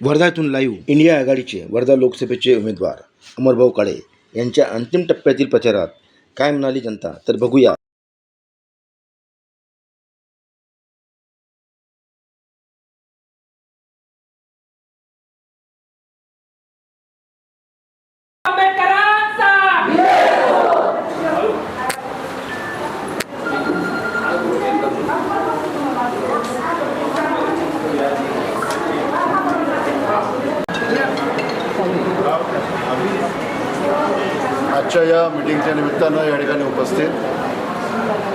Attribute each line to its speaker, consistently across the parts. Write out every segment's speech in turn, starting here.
Speaker 1: वर्धातून live India आघाडीचे वर्धा लोकसभेचे उमेदवार अमरभाऊ काळे यांच्या अंतिम टप्प्यातील प्रचारात काय म्हणाली जनता? तर बघूया.
Speaker 2: दिनाच्या निमित्तानं या ठिकाणी उपस्थित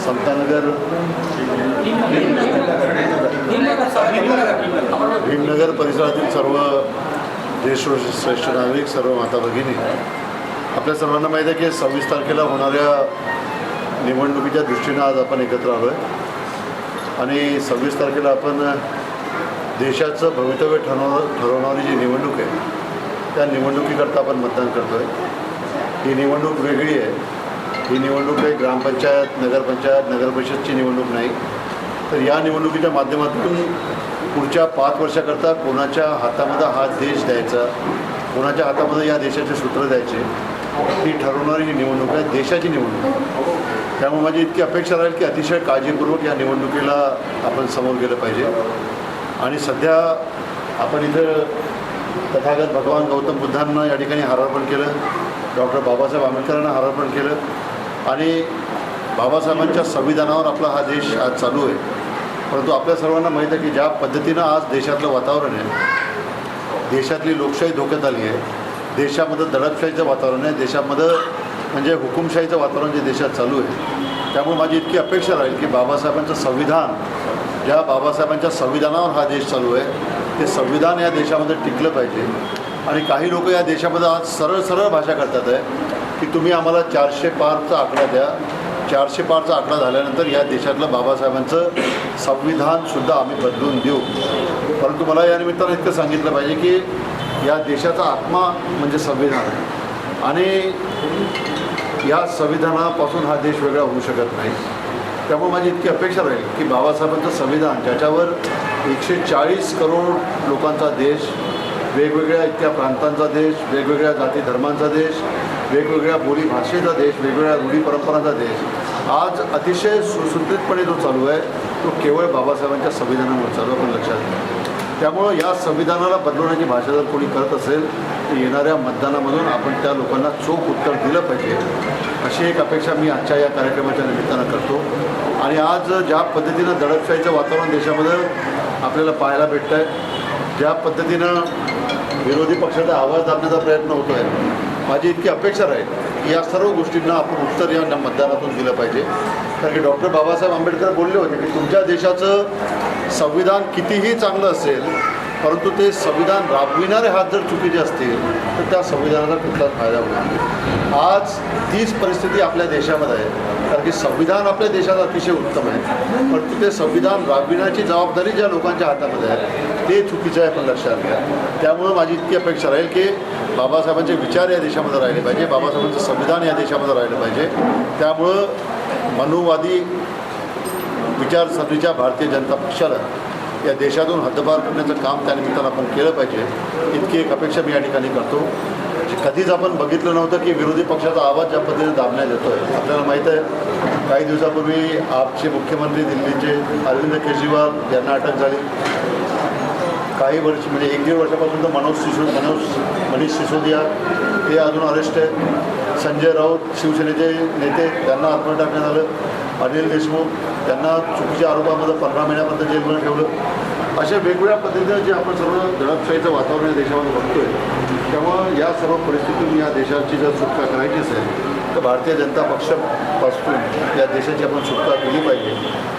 Speaker 2: समतानगर भीमनगर परिसरातील सर्व ज्येष्ठ श्रेष्ठ नागरिक सर्व माता भगिनी. आपल्या सर्वांना माहीत आहे की सव्वीस तारखेला होणाऱ्या निवडणुकीच्या दृष्टीनं आज आपण एकत्र आलो आहे आणि सव्वीस तारखेला आपण देशाचं भवितव्य ठरव ठरवणारी जी निवडणूक आहे त्या निवडणुकीकरता आपण मतदान करतो आहे ही निवडणूक वेगळी आहे. ही निवडणूक काही ग्रामपंचायत नगरपंचायत नगरपरिषदची निवडणूक नाही. तर या निवडणुकीच्या माध्यमातून पुढच्या पाच वर्षाकरता कोणाच्या हातामध्ये हा देश द्यायचा कोणाच्या हातामध्ये या देशाचे सूत्र द्यायचे ही ठरवणारी ही निवडणूक आहे देशाची निवडणूक त्यामुळे माझी इतकी अपेक्षा राहील की अतिशय काळजीपूर्वक या निवडणुकीला आपण समोर गेलं पाहिजे. आणि सध्या आपण इथं तथागत भगवान गौतम बुद्धांना या ठिकाणी हारार्पण केलं. डॉक्टर बाबासाहेब आंबेडकरांना हारार्पण केलं. आणि बाबासाहेबांच्या संविधानावर आपला हा देश आज चालू आहे. परंतु आपल्या सर्वांना माहीत आहे की ज्या पद्धतीनं आज देशातलं वातावरण आहे देशातली लोकशाही धोक्यात आली आहे देशामध्ये दडपशाहीचं वातावरण आहे देशामध्ये म्हणजे हुकुमशाहीचं वातावरण जे देशात चालू आहे त्यामुळे माझी इतकी अपेक्षा राहील की बाबासाहेबांचं संविधान ज्या बाबासाहेबांच्या संविधानावर हा देश चालू आहे ते संविधान या देशामध्ये टिकलं पाहिजे. आणि काही लोक या देशामध्ये आज सरळ सरळ भाषा करतात आहे की तुम्ही आम्हाला चारशे पारचा आकडा द्या. चारशे पारचा आकडा झाल्यानंतर या देशातलं बाबासाहेबांचं संविधानसुद्धा आम्ही बदलून देऊ. परंतु मला या निमित्तानं इतकं सांगितलं पाहिजे की या देशाचा आत्मा म्हणजे संविधान आहे. आणि या संविधानापासून हा देश वेगळा होऊ शकत नाही. त्यामुळे माझी इतकी अपेक्षा राहील की बाबासाहेबांचं संविधान ज्याच्यावर एकशे चाळीस करोड लोकांचा देश वेगवेगळ्या इतक्या प्रांतांचा देश वेगवेगळ्या जाती धर्मांचा देश वेगवेगळ्या बोली भाषेचा देश वेगवेगळ्या रूढी परंपरांचा देश. आज अतिशय सुसूत्रितपणे जो चालू आहे तो केवळ बाबासाहेबांच्या संविधानामुळे चालू आपण लक्षात घ्या. त्यामुळं या संविधानाला बदलवण्याची भाषा जर कोणी करत असेल तर येणाऱ्या मतदानामधून आपण त्या लोकांना चोख उत्तर दिलं पाहिजे. अशी एक अपेक्षा मी आजच्या या कार्यक्रमाच्या निमित्तानं करतो. आणि आज ज्या पद्धतीनं दडपशाहीचं वातावरण देशामध्ये आपल्याला पाहायला भेटतं आहे ज्या पद्धतीनं विरोधी पक्षाचा आवाज दाबण्याचा प्रयत्न होतो आहे माझी इतकी अपेक्षा राहील की या सर्व गोष्टींना आपण उत्तर या मतदानातून दिलं पाहिजे. कारण की डॉक्टर बाबासाहेब आंबेडकर बोलले होते की तुमच्या देशाचं संविधान कितीही चांगलं असेल परंतु ते संविधान राबविणारे हात जर चुकीचे असतील तर त्या संविधानाचा कुठलाच फायदा होणार आज तीच परिस्थिती आपल्या देशामध्ये आहे. कारण की संविधान आपल्या देशात अतिशय उत्तम आहे. परंतु ते संविधान राबविण्याची जबाबदारी ज्या लोकांच्या हातामध्ये आहे ते चुकीचं आहे पण लक्षात घ्या. त्यामुळं माझी इतकी अपेक्षा राहील की बाबासाहेबांचे विचार या देशामध्ये राहिले पाहिजे बाबासाहेबांचं संविधान या देशामध्ये राहिलं पाहिजे. त्यामुळं मनुवादी विचारसरणीच्या भारतीय जनता पक्षाला या देशातून हद्दपार करण्याचं काम त्या निमित्तानं आपण केलं पाहिजे. इतकी एक अपेक्षा मी या ठिकाणी करतो. कधीच आपण बघितलं नव्हतं की विरोधी पक्षाचा आवाज ज्या पद्धतीने दाबण्यात येतो आहे आपल्याला माहीत आहे काही दिवसापूर्वी आपचे मुख्यमंत्री दिल्लीचे अरविंद केजरीवाल यांना अटक झाली. काही वर्ष म्हणजे एक दीड वर्षापासून तर मनोज सिसो मनोज मनीष सिसोदिया ते अजून अरेस्ट आहे संजय राऊत शिवसेनेचे नेते त्यांना आत्महत्या टाकण्यात आलं. अनिल देशमुख त्यांना चुकीच्या आरोपामध्ये पंधरा महिन्यापर्यंत जेलमध्ये ठेवलं. अशा वेगवेगळ्या पद्धतीनं जे आपण सर्व दडपशाहीचं वातावरण या देशामध्ये बघतोय त्यामुळं या सर्व परिस्थितीतून या देशाची जर सुटका करायचीच असेल तर भारतीय जनता पक्षापासून या देशाची आपण सुटका केली पाहिजे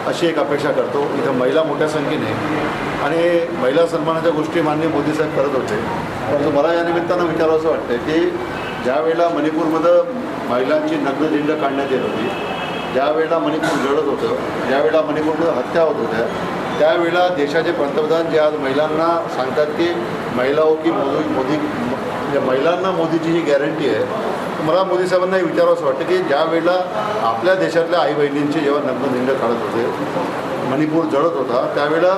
Speaker 2: अशी एक अपेक्षा करतो. इथं महिला मोठ्या संख्येने आणि महिला सन्मानाच्या गोष्टी माननीय मोदी साहेब करत होते. परंतु मला या निमित्तानं विचारावं असं वाटतं की ज्यावेळेला मणिपूरमध्ये महिलांची नग्नदिंड काढण्यात येत होती ज्यावेळेला मणिपूर जळत होतं ज्यावेळेला मणिपूरमध्ये हत्या होत होत्या त्यावेळेला देशाचे पंतप्रधान जे आज महिलांना सांगतात की महिला हो की मोदी मोदी म्हणजे महिलांना मोदीची ही गॅरंटी आहे. मला मोदी साहेबांना हे विचारावं असं वाटतं की ज्या वेळेला आपल्या देशातल्या आई बहिणींचे जेव्हा नग्नधिंड काढत होते मणिपूर जळत होता त्यावेळेला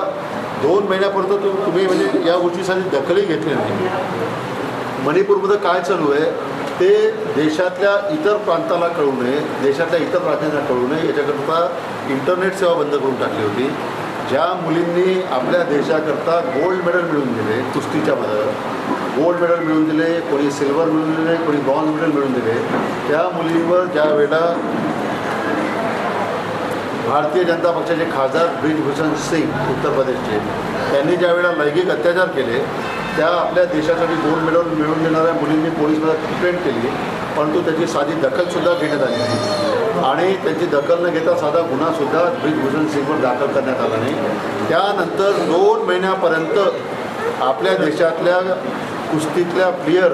Speaker 2: दोन महिन्यापर्यंत तु तुम्ही म्हणजे या गोष्टीसाठी दखलही घेतली नाही. मणिपूरमध्ये काय चालू आहे ते देशातल्या इतर प्रांताला कळू नये देशातल्या इतर राज्यांना कळू नये याच्याकरता इंटरनेट सेवा बंद करून टाकली होती. ज्या मुलींनी आपल्या देशाकरता गोल्ड मेडल मिळवून दिले कुस्तीच्या मध्ये गोल्ड मेडल मिळवून दिले कोणी सिल्वर मिळवून दिले कोणी ब्रॉन्झ मेडल मिळवून दिले त्या मुलींवर ज्या वेळेला भारतीय जनता पक्षाचे खासदार ब्रिजभूषण सिंग उत्तर प्रदेशचे त्यांनी ज्या वेळेला लैंगिक अत्याचार केले त्या आपल्या देशासाठी गोल्ड मेडल मिळवून देणाऱ्या मुलींनी पोलीसमध्ये कंप्लेंट केली परंतु त्याची साधी दखलसुद्धा घेण्यात आली नाही. आणि त्यांची दखल न घेता साधा गुन्हासुद्धा ब्रिजभूषण सिंगवर दाखल करण्यात आला नाही. त्यानंतर दोन महिन्यापर्यंत आपल्या देशातल्या कुस्तीतल्या प्लेयर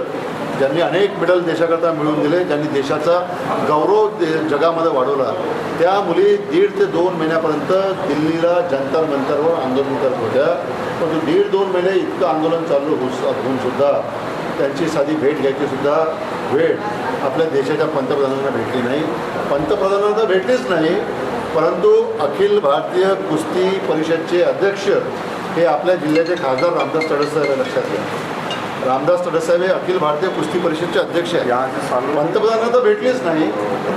Speaker 2: ज्यांनी अनेक मेडल देशाकरता मिळवून दिले ज्यांनी देशाचा गौरव दे जगामध्ये वाढवला. त्या मुली दीड ते दोन महिन्यापर्यंत दिल्लीला जंतर मंतरवर आंदोलन करत होत्या. परंतु दीड दोन महिने इतकं आंदोलन चालू होऊन सुद्धा त्यांची साधी भेट घ्यायची सुद्धा वेळ आपल्या देशाच्या पंतप्रधानांना भेटली नाही. पंतप्रधानांना तर भेटलीच नाही परंतु अखिल भारतीय कुस्ती परिषदचे अध्यक्ष हे आपल्या जिल्ह्याचे खासदार रामदास तडससाहेब आहे लक्षात घ्या. रामदास तडससाहेब हे अखिल भारतीय कुस्ती परिषदचे अध्यक्ष आहेत. पंतप्रधानांना तर भेटलेच नाही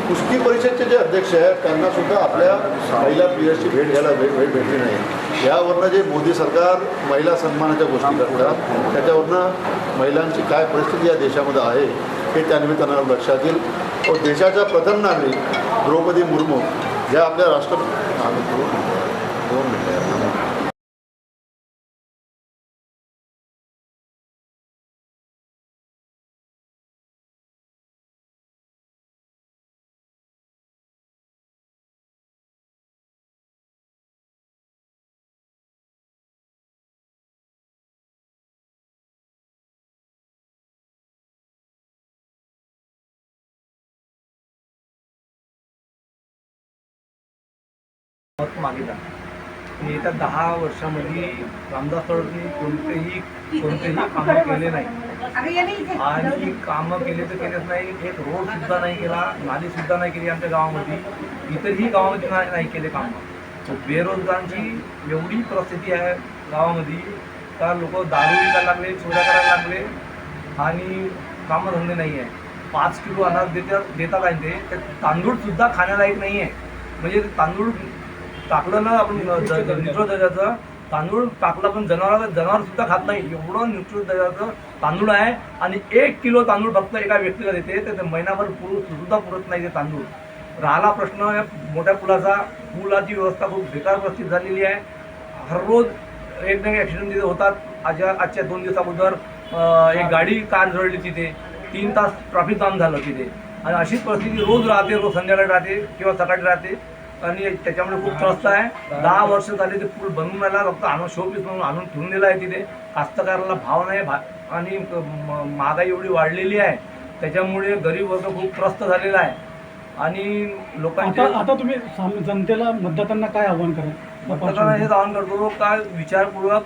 Speaker 2: कुस्ती परिषदचे जे अध्यक्ष आहेत त्यांना सुद्धा आपल्या महिला प्लेयर्सची भेट घ्यायला भेट भेट भेटली नाही. यावरनं जे मोदी सरकार महिला सन्मानाच्या गोष्टी करतात त्याच्यावरनं महिलांची काय परिस्थिती या देशामध्ये आहे हे त्यानिमित्तानं लक्षात येईल. व देशाच्या प्रथम नागरिक द्रौपदी मुर्मू ज्या आपल्या राष्ट्र दोन दोन मिनिटं
Speaker 3: मत मागितला. आणि येत्या दहा वर्षामध्ये रामदास तळवणी कोणतेही कोणतेही कामं केले नाही. आणि कामं केले तर केलेच नाही. एक रोड सुद्धा नाही केला नाली सुद्धा नाही केली आमच्या गावामध्ये. इतरही गावामध्ये नाही नाही केले कामं. बेरोजगारांची एवढी परिस्थिती आहे गावामध्ये का लोक दारू विकायला लागले चोऱ्या करायला लागले आणि कामधंदे नाही आहे. पाच किलो अनाज देतात देतात आहे ते. तांदूळसुद्धा तांदूळ सुद्धा खाण्यालायक नाही आहे. म्हणजे तांदूळ टाकलं ना आपण न्यूट्रल दर्जाचं तांदूळ टाकलं पण जनावराला जनावर सुद्धा खात नाही. एवढं न्यूट्रल दर्जाचं तांदूळ आहे. आणि एक किलो तांदूळ फक्त एका व्यक्तीला देते. तर ते महिनाभर पुर सुद्धा पुरत नाही ते तांदूळ. राहिला प्रश्न या मोठ्या पुलाचा पुलाची व्यवस्था खूप बेकार व्यवस्थित झालेली आहे. हर रोज एक ना एक ॲक्सिडेंट तिथे होतात. आजच्या आजच्या दोन दिवसाअगोदर एक गाडी कार जळली तिथे. तीन तास ट्रॅफिक जाम झालं तिथे. आणि अशीच परिस्थिती रोज राहते रोज संध्याकाळी राहते किंवा सकाळी राहते. आणि त्याच्यामुळे खूप त्रस्त आहे. दहा वर्ष झाले ते पूल बनवून राहिला फक्त आणून शोपीस म्हणून आणून ठेवून दिला आहे तिथे. कास्तकाराला भाव नाही भा आणि महागाई एवढी वाढलेली आहे. त्याच्यामुळे गरीब वर्ग खूप त्रस्त झालेला आहे. आणि लोकांचे
Speaker 4: आता आता तुम्ही जनतेला मतदारांना काय आव्हान कराल?
Speaker 3: मतदारांना हेच आवाहन करतो का विचारपूर्वक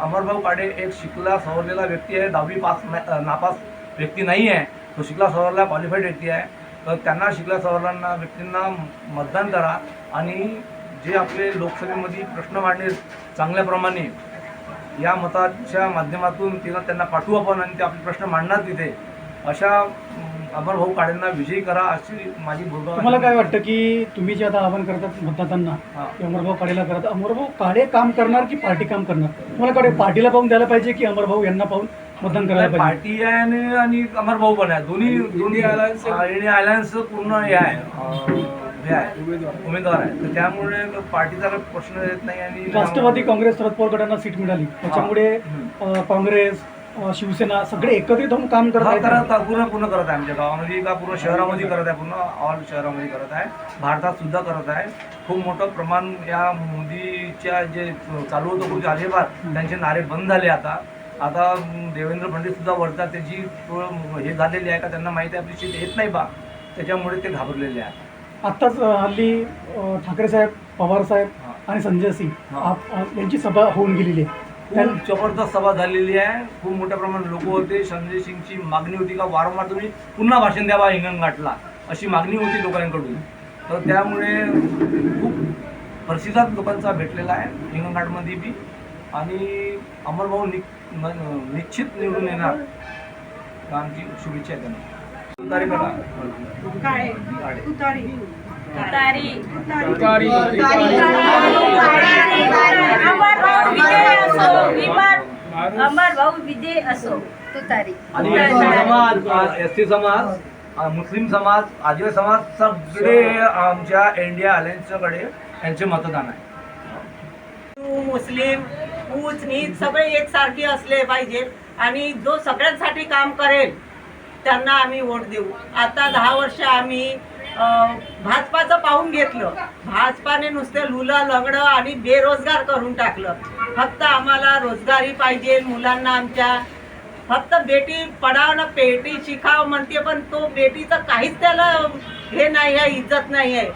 Speaker 3: अमरभाऊ काडे एक शिकला सवरलेला व्यक्ती आहे. दहावी पास नापास व्यक्ती नाही आहे तो शिकला सवरला क्वालिफाईड व्यक्ती आहे. तर त्यांना शिकला सवरलांना व्यक्तींना मतदान करा आणि जे आपले लोकसभेमध्ये प्रश्न मांडले चांगल्याप्रमाणे या मताच्या माध्यमातून तिला त्यांना पाठवू आपण आणि ते आपले प्रश्न मांडणार तिथे. अशा अं, अमरभाऊ काडेंना विजयी करा अशी माझी भूमिका
Speaker 4: तुम्हाला काय वाटतं की तुम्ही जे आता आव्हान करतात मतदारांना
Speaker 3: हा.
Speaker 4: की अमरभाऊ काळेला करत अमरभाऊ काळे काम करणार की पार्टी काम करणार? तुम्हाला काय पार्टीला पाहून द्यायला पाहिजे की अमरभाऊ यांना पाहून? मतदान करायला पाहिजे.
Speaker 3: पार्टी आहे आणि आणि अमर भाऊ पण आहे. दोन्ही दोन्ही अलायन्स इंडिया अलायन्स पूर्ण हे आहे. अं, हे आहे. उमेदवार आहे. तर त्यामुळे पार्टीचा काही प्रश्न येत नाही आणि
Speaker 4: राष्ट्रवादी काँग्रेस शरद पवार गटांना सीट मिळाली. त्याच्यामुळे अं, काँग्रेस अं, शिवसेना सगळे एकत्रित होऊन काम करत
Speaker 3: हा
Speaker 4: आहेत.
Speaker 3: करत आहे, पूर्ण पूर्ण करत आहे आमच्या गावामध्ये. का पूर्ण शहरामध्ये करत आहे. पूर्ण ऑल शहरामध्ये करत आहे. भारतात सुद्धा करत आहे. खूप मोठं प्रमाण या मोदीच्या जे चालू होतं खूप अजिबात त्यांचे नारे बंद झाले आता. आता देवेंद्र फडणवीस सुद्धा वरतात त्याची हे झालेली आहे का त्यांना माहिती आहे आपली सीट येत नाही बा. त्याच्यामुळे ते घाबरलेले आहे.
Speaker 4: आत्ताच हल्ली ठाकरे साहेब पवार साहेब. आणि संजय सिंग. आप- यांची सभा होऊन गेलेली आहे. त्या-
Speaker 3: खूप जबरदस्त सभा झालेली आहे. खूप मोठ्या प्रमाणात लोक होते. संजय सिंगची मागणी होती का वारंवार तुम्ही पुन्हा भाषण द्यावा हिंगणघाटला अशी मागणी होती लोकांकडून. तर त्यामुळे खूप प्रतिसाद लोकांचा भेटलेला आहे हिंगणघाटमध्ये बी. आणि अमरभाऊ नि न- निश्चित निवडून येणार आमची शुभेच्छा आहे.
Speaker 5: अमर भाऊ विजय असो. तुतारी
Speaker 3: आणि एस टी समाज एस टी समाज अ, मुस्लिम समाज आदिवासी समाज सगळे आमच्या इंडिया अलायन्सकडे यांचे मतदान आहे.
Speaker 6: हिंदू मुस्लिम ऊच नीच सगळे एकसारखे असले पाहिजे आणि जो सगळ्यांसाठी काम करेल त्यांना आम्ही वोट देऊ. आता दहा वर्ष आम्ही भाजपाचं पाहून घेतलं. भाजपाने नुसते लुलं लंगडं आणि बेरोजगार करून टाकलं. फक्त आम्हाला रोजगारी पाहिजे मुलांना आमच्या. फक्त बेटी पडाव ना बेटी शिकाव म्हणते पण तो बेटीचं काहीच त्याला हे नाही आहे इज्जत नाही आहे.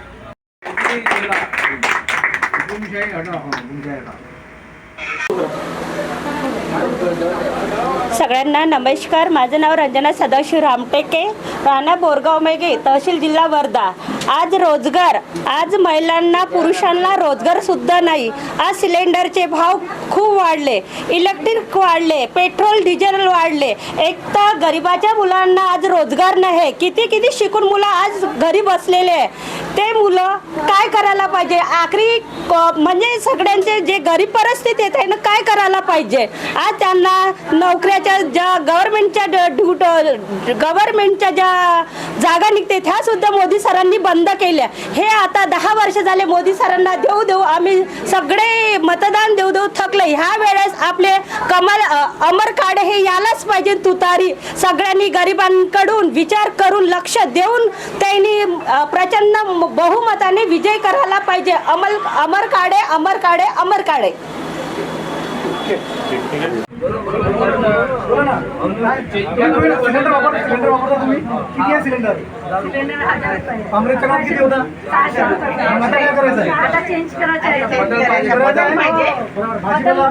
Speaker 5: सगळ्यांना नमस्कार. माझं नाव रंजना सदाशिव रामटेके. राणा बोरगाव मेघे तहसील जिल्हा वर्धा. आज रोजगार. आज महिलांना पुरुषांना रोजगार सुद्धा नाही. आज सिलेंडरचे भाव खूप वाढले. इलेक्ट्रिक वाढले पेट्रोल डिझेल वाढले. एक तर गरिबाच्या मुलांना आज रोजगार नाही. किती किती शिकून मुलं आज घरी बसलेले आहे. ते मुलं काय करायला पाहिजे? आखरी म्हणजे सगळ्यांचे जे गरीब परिस्थिती आहे त्यांना काय करायला पाहिजे? आज त्यांना नोकऱ्याच्या ज्या गव्हर्नमेंटच्या ड्यूट गव्हर्नमेंटच्या ज्या जागा निघते त्या सुद्धा मोदी सरांनी बंद केल्या. हे आता दहा वर्ष झाले मोदी सरांना देऊ देऊ आम्ही सगळे मतदान देऊ देऊ थकले. ह्या वेळेस आपले कमल अमर काड हे यालाच पाहिजे तुतारी. सगळ्यांनी गरिबांकडून विचार करून लक्ष देऊन त्यांनी प्रचंड बहुमताने विजय करायला पाहिजे. अमल अमर काडे अमर काडे अमर काडे
Speaker 4: आहे भाजीपाला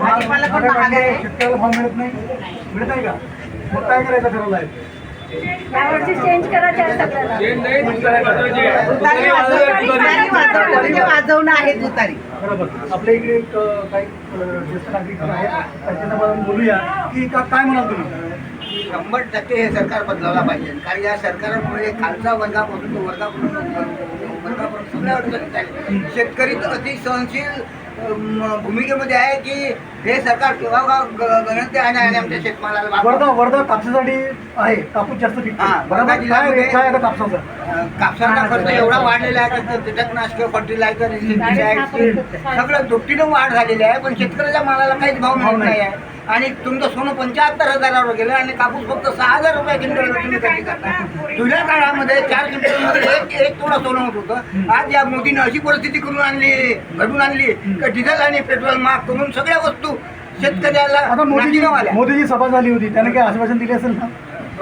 Speaker 4: भाजीपाला पण महाग आहे. शेतकऱ्याला भाव मिळत नाही मिळत आहे का मग काय करायचं ठरवलं आहे
Speaker 5: यावर्षी चेंज करायचं आहे. सगळ्याला
Speaker 6: वाजवणं आहे तुतारी
Speaker 4: बरोबर. आपल्या इकडे एक, अ, काही अ, ज्येष्ठ नागरिक आहेत. त्यांच्याबद्दल बोलूया की का- काय म्हणाल तुम्ही?
Speaker 7: शंभर टक्के हे सरकार बदलावला पाहिजे. कारण या सरकारमुळे खालचा वर्गापासून तो वर्गापर्यंत वर्गापर्यंत सगळ्या अडचणी. शेतकरी तर अति सहनशील अम, भूमिकेमध्ये आहे की हे सरकार गणते आणि आणि आमच्या शेतमालाला
Speaker 4: वर्धा वर्धा कापसासाठी आहे कापूस जास्त
Speaker 7: हा,
Speaker 4: बरोबर? काय आता कापसाचं?
Speaker 7: खर्च एवढा वाढलेला आहे की कीटकनाशक फर्टिलायझर सगळं दुपटीनं वाढ झालेली आहे पण शेतकऱ्याच्या मालाला काहीच भाव मिळत नाही आहे. आणि तुमचं सोनं पंच्याहत्तर हजारावर गेलं आणि कापूस फक्त सहा हजार रुपये क्विंटल तुम्ही खरेदी करता जुन्या काळामध्ये चार क्विंटलमध्ये एक एक तोडा सोनं होत होतं. आज या मोदीनं अशी परिस्थिती करून आणली घडून आणली की डिझेल आणि पेट्रोल महाग करून सगळ्या वस्तू शेतकऱ्याला
Speaker 4: आता मोदीजी. मोदीजी सभा झाली होती. त्याने काय आश्वासन दिले असेल ना?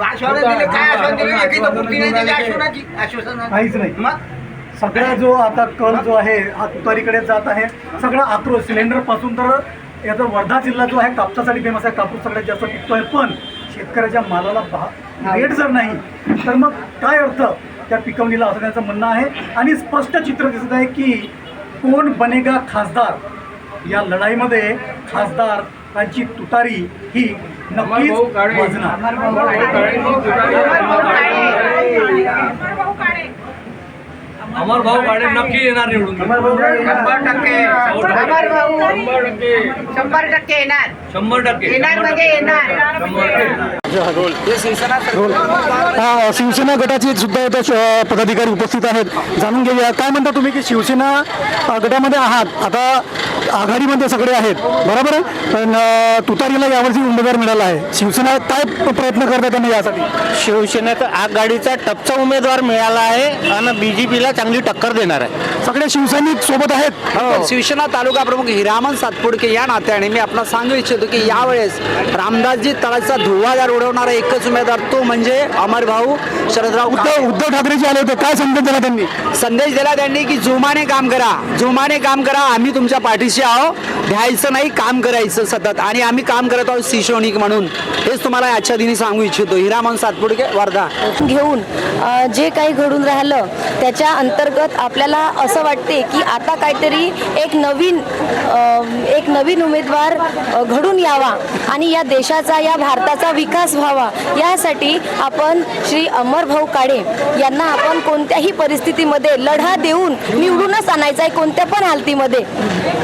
Speaker 7: आश्वासन दिले काय आश्वासन दिले? एकही तर पूर्ती नाही आश्वासनाची आश्वासन
Speaker 4: काहीच नाही.
Speaker 7: मग?
Speaker 4: सगळा जो आता कल जो आहे हा तुतारीकडे जात आहे सगळा आक्रोश सिलेंडरपासून तर याचा वर्धा जिल्हा जो आहे कापसासाठी फेमस आहे कापूस सगळ्यात जास्त पिकतोय. पण शेतकऱ्याच्या मालाला भा रेट जर नाही तर मग काय अर्थ त्या पिकवणीला? असं त्यांचं म्हणणं आहे. आणि स्पष्ट चित्र दिसत आहे की कोण बनेगा खासदार? या लढाईमध्ये खासदारांची तुतारी ही नक्कीच वाजणार.
Speaker 3: अमर भाऊ काळे नक्की येणार निवडून.
Speaker 7: शंभर टक्के
Speaker 6: शंभर टक्के येणार.
Speaker 3: शंभर टक्के.
Speaker 6: येणार म्हणजे येणार.
Speaker 4: हा, शिवसेना गटाचे सुद्धा इथं श- पदाधिकारी उपस्थित आहेत. जाणून घेऊया. काय म्हणता तुम्ही की शिवसेना अ, गटामध्ये आहात? आता आघाडीमध्ये सगळे आहेत. बरोबर आहे? पण अ, तुतारीला यावर्षी उमेदवार मिळाला आहे. शिवसेना काय प- प्रयत्न करतात त्यांनी यासाठी?
Speaker 8: शिवसेनेचा आघाडीचा टपचा उमेदवार मिळाला आहे आणि बीजेपीला चांगली टक्कर देणार आहे.
Speaker 4: सगळे शिवसैनिक सोबत आहेत.
Speaker 9: शिवसेना तालुका प्रमुख हिरामन सातपुडके या नात्याने मी आपणास सांगू इच्छितो की यावेळेस रामदासजी तळाचा धुळवाजा रोड लढवणारा एकच उमेदवार तो म्हणजे अमर भाऊ शरदराव
Speaker 10: उद्धव उद्धव ठाकरेजी आले होते. काय संदेश दिला त्यांनी?
Speaker 9: संदेश दिला त्यांनी की जोमाने काम करा. जोमाने काम करा. आम्ही तुमच्या पाठीशी आहो द्यायचं नाही काम करायचं सतत. आणि आम्ही काम करत आहोत शिशोनिक म्हणून. हेच तुम्हाला आजच्या दिनी सांगू इच्छितो. हिरामन सातपुडके वर्धा.
Speaker 11: घेऊन जे काही घडून राहिलं त्याच्या अंतर्गत आपल्याला असं वाटते की आता काहीतरी एक नवीन एक नवीन उमेदवार अ, घडून यावा आणि या देशाचा या भारताचा विकास व्हावा यासाठी आपण श्री अमरभाऊ काळे यांना आपण कोणत्याही परिस्थितीमध्ये लढा देऊन निवडूनच आणायचा आहे कोणत्या पण हालतीमध्ये.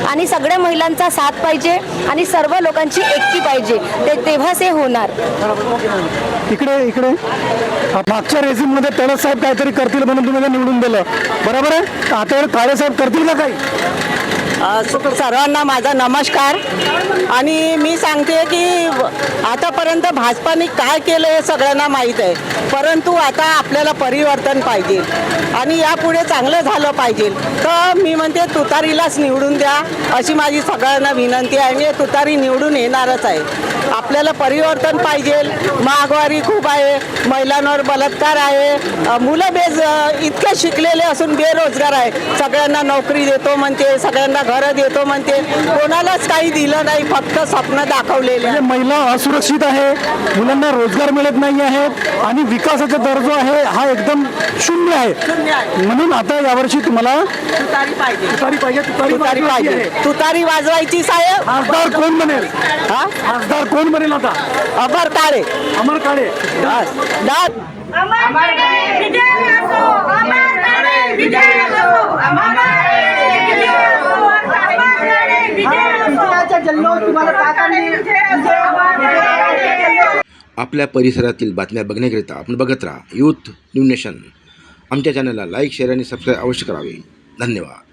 Speaker 11: आणि सगळ्या महिलांचा साथ पाहिजे आणि सर्व लोकांची एकती पाहिजे. ते तेव्हाच हे होणार.
Speaker 10: इकडे इकडे. मागच्या रेझिममध्ये तळस साहेब काहीतरी करतील म्हणून तुम्ही निवडून दिलं. बरोबर आहे? आता काळे साहेब करतील का काही?
Speaker 6: सर्वांना माझा नमस्कार. आणि मी सांगते की आतापर्यंत भाजपाने काय केलं हे सगळ्यांना माहीत आहे. परंतु आता आपल्याला परिवर्तन पाहिजे. आणि यापुढे चांगलं झालं पाहिजे. तर मी म्हणते तुतारीलाच निवडून द्या अशी माझी सगळ्यांना विनंती आहे. आणि तुतारी निवडून येणारच आहे. आपल्याला परिवर्तन पाहिजे. महागवारी खूप आहे महिलांवर बलात्कार आहे. मुलं बेज इतके शिकलेले असून बेरोजगार आहे. सगळ्यांना नोकरी देतो म्हणते सगळ्यांना घरं देतो म्हणते. कोणालाच काही दिलं नाही फक्त स्वप्न दाखवलेले
Speaker 10: म्हणजे महिला असुरक्षित आहे मुलांना रोजगार मिळत नाही आहे आणि विकासाचा दर जो आहे हा एकदम शून्य आहे. म्हणून आता यावर्षी तुम्हाला
Speaker 6: तुतारी पाहिजे.
Speaker 10: तुतारी पाहिजे तुतारी
Speaker 6: तुतारी
Speaker 10: वाजवायची
Speaker 6: पाहिजे.
Speaker 10: आहे.
Speaker 6: तुतारी
Speaker 10: खासदार कोण बनेल?
Speaker 6: हा?
Speaker 10: खासदार कोण बनेल आता?
Speaker 6: अबर काळे.
Speaker 10: अमर काळे.
Speaker 1: आपल्या परिसरातील बातम्या बघण्याकरिता आपण बघत राहा. Youth new nation. आमच्या चॅनलला लाईक शेअर आणि सबस्क्राईब अवश्य करावे. धन्यवाद.